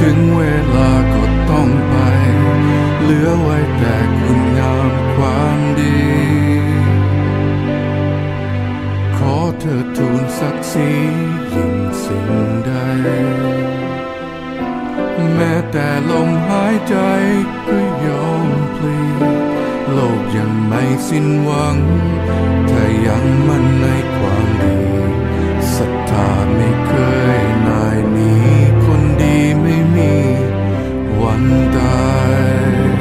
ถึงเวลาก็ต้องไป เหลือไว้แต่คุณงามความดี ขอเธอทูลศักดิ์ศรียิ่งสิ่งใด แม้แต่ลมหายใจก็ยอมพลีโลกยังไม่สิ้นหวัง ถ้ายังมั่นในความดีศรัทธาไม่เคยนาย วั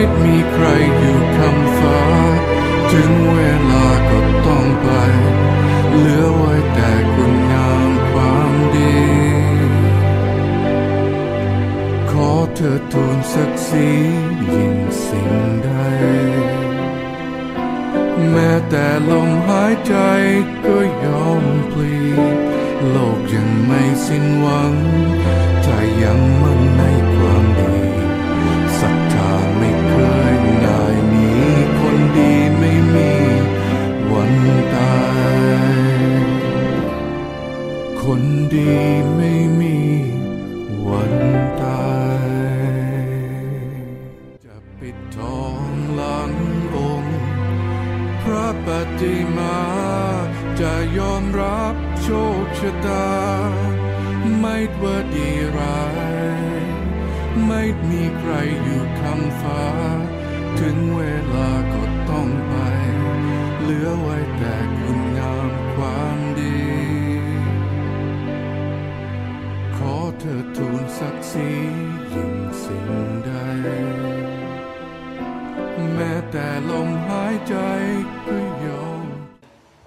ม่มีใครอยู่คำฟ้า ถึงเวลาก็ต้องไป เหลือไว้แต่คุณงามความดี ขอเธอทูลศักดิ์ศรียิ่งสิ่งใด แม้แต่ลมหายใจก็ยอมพลี โลกยังไม่สิ้นหวังถ้ายังมั่น ดีไม่มีวันตายจะปิดทองหลังองค์ พระปฏิมาจะยอมรับโชคชะตา ไม่ว่าดีร้าย ไม่มีใครอยู่คำฟ้า ถึงเวลาก็ต้องไป เหลือไว้แต่คุณ ทูลศักดิ์ศรียิ่งสิ่งใด แม้แต่ลมหายใจก็ยอม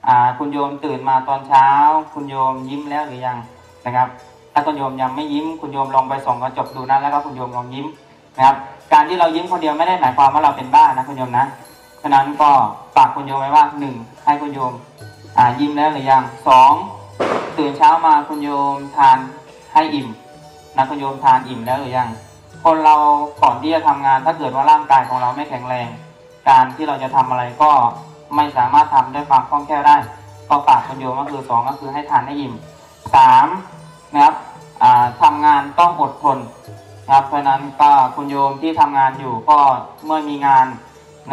อ่าคุณโยมตื่นมาตอนเช้า คุณโยมยิ้มแล้วหรือยังนะครับ ถ้าคุณโยมยังไม่ยิ้ม คุณโยมลองไปส่องกระจกดูนะแล้วก็คุณโยมลองยิ้มนะครับ การที่เรายิ้มคนเดียวไม่ได้หมายความว่าเราเป็นบ้านะคุณโยมนะฉะนั้นก็ฝากคุณโยมไว้ว่าหนึ่งให้คุณโยมอ่ายิ้มแล้วหรือยังสองตื่นเช้ามาคุณโยมทานให้อิ่ม นะคุณโยมทานอิ่มแล้วหรือยัง คนเราก่อนที่จะทำงาน ถ้าเกิดว่าร่างกายของเราไม่แข็งแรง การที่เราจะทำอะไรก็ไม่สามารถทำด้วยความคล่องแคล่วได้ก็ฝากคุณโยมก็คือสองก็คือให้ทานให้อิ่มสามนะครับอ่าทำงานต้องอดทนนะครับเพราะนั้นก็คุณโยมที่ทำงานอยู่ก็เมื่อมีงาน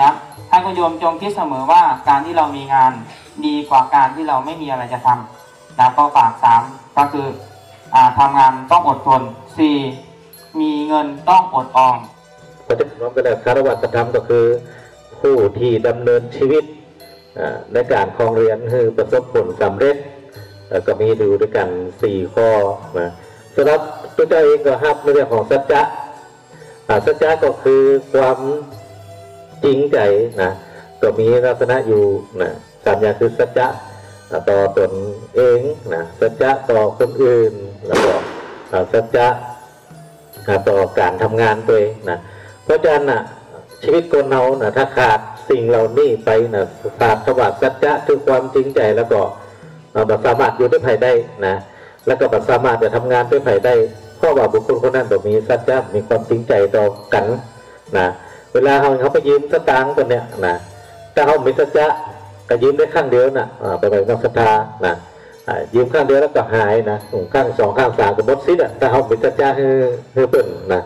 นะให้คุณโยมจงคิดเสมอว่าการที่เรามีงานดีกว่าการที่เราไม่มีอะไรจะทำนะก็ฝากสามก็คือ ทำงานต้องอดทนสี่มีเงินต้องอดออมปฏิบัติน้อมกระดับคารวะธรรมก็คือ ผู้ที่ดำเนินชีวิตในการครองเรียนคือประสบผลสำเร็จก็มีดูด้วยกันสี่ข้อนะสำหรับตัวเจ้าเองก็ฮับในเรื่องของสัจจะสัจจะก็คือความจริงใจนะก็มีลักษณะอยู่นะสามอย่างคือสัจจะต่อตนเองนะสัจจะต่อคนอื่น แล้วก็สัจจะนะต่อการทำงานตัวเองนะเพราะฉะนั้นนะชีวิตคนเรานะถ้าขาดสิ่งเหล่านี้ไปนะขาดสวัสดิ์สัจจะคือความจริงใจแล้วก็เราสามารถอยู่ด้วยภัยได้นะแล้วก็สามารถจะทำงานด้วยภัยได้เพราะว่าบุคคลคนนั้นต้องมีสัจจะมีความจริงใจต่อกันนะเวลาเขาเขาไปยืมสตางค์ตัวเนี้ยนะถ้าเขาไมีสัจจะก็ยืมได้ข้างเดียวนะอ่าไปไปนอกศรัทธานะอ่า ยืมข้างเดียวแล้วก็หายนะข้างสองข้างสามก็หมดสิ้นอะถ้าเขามีสัจจะให้ให้เปิ่นนะ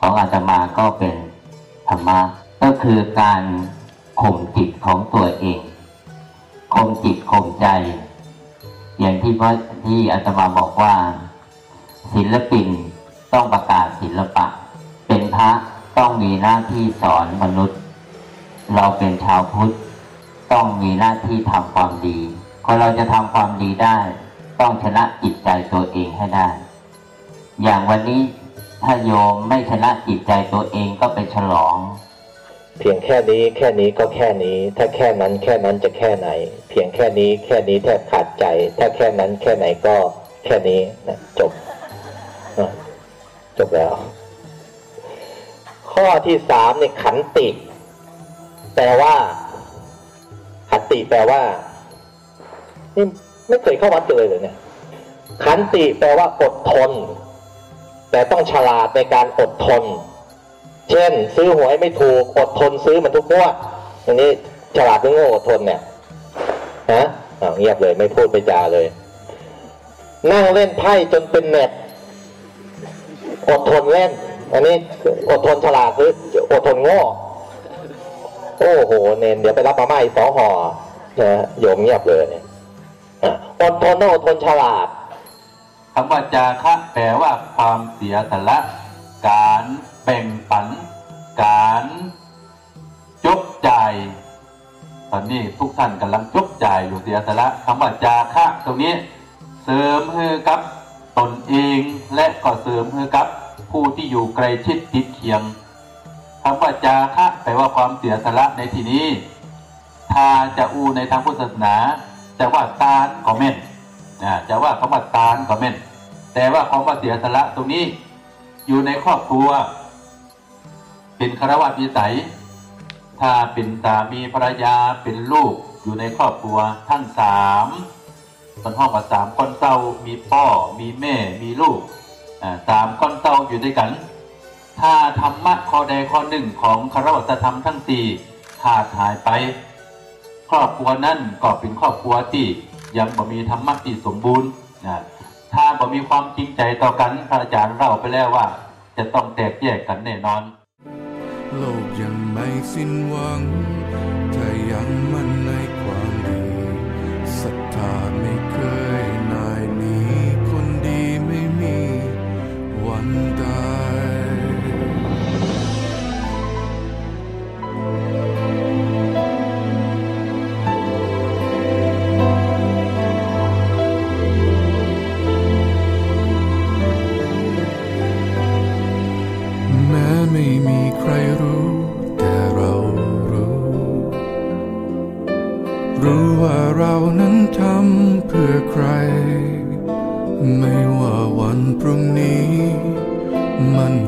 ของอาตมาก็เป็นธรรมะก็คือการข่มจิตของตัวเองข่มจิตข่มใจ อย่างที่พระที่อาตมาบอกว่า ศิลปินต้องประกาศศิลปะ เป็นพระต้องมีหน้าที่สอนมนุษย์ เราเป็นชาวพุทธ ต้องมีหน้าที่ทำความดี คนเราจะทำความดีได้ ต้องชนะจิตใจตัวเองให้ได้ อย่างวันนี้ถ้าโยมไม่ชนะจิตใจตัวเองก็ไปฉลอง เพียงแค่นี้แค่นี้ก็แค่นี้ ถ้าแค่นั้นแค่นั้นจะแค่ไหน เพียงแค่นี้แค่นี้แทบขาดใจ ถ้าแค่นั้นแค่ไหนก็แค่นี้นะจบจบแล้ว ข้อที่สามเนี่ยขันติ แปลว่า ขันติแปลว่า นี่ไม่เคยเข้าวัดกันเลยเหรอเนี่ย ขันติแปลว่าอดทน แต่ต้องฉลาดในการอดทน เช่น ซื้อหวยไม่ถูกอดทนซื้อมันทุกงวดอย่างนี้ฉลาดหรือโง่อดทนเนี่ยฮะเงียบเลยไม่พูดไม่จาเลย นั่งเล่นไพ่จนเป็นเน็ตอดทนเล่น อันนี้อดทนฉลาดหรืออดทนโง่โอ้โห เนนเดี๋ยวไปรับมาม่าอีกสองห่อนะโยมเงียบเลยเนี่ย อะอดทนต้อดทนฉลาดคำว่าจาคะแปลว่าความเสียสละ การแบ่งปัน การจบจ่ายตอนนี้ทุกท่านกำลังจบจ่ายอยู่เสียสละคำว่าจาคะตรงนี้ เสริมให้กับตนเองและก็เสริมให้กับผู้ที่อยู่ใกลชิดติดเคียงคำว่าจาคะแปลว่าความเสียสละในที่นี้ถ้าจะอูในทางพุทธศาสนา จะว่าตานก็เม่นนะจะว่าคำว่าตานก็เม่นแต่ว่าคำว่าเสียสละตรงนี้อยู่ในครอบครัว เป็นคารวะวิสัย ถ้าเป็นสามีภรรยาเป็นลูกอยู่ในครอบครัวทั้งสามตอนห้องว่าสามคนเศร้ามีพ่อมีแม่มีลูกอ่าสามคนเศร้าอยู่ด้วยกัน ถ้าธรรมะข้อใดข้อหนึ่งของคารวะธรรมทั้งสี่ขาดหายไป ครอบครัวนั่นก็เป็นครอบครัวที่ยังบ่มีธรรมะที่สมบูรณ์นะถ้าบ่มีความจริงใจต่อกันพระอาจารย์เล่าไปแล้วว่า จะต้องแตกแยกกันแน่นอน โลกยังไม่สิ้นหวังถ้ายังมัน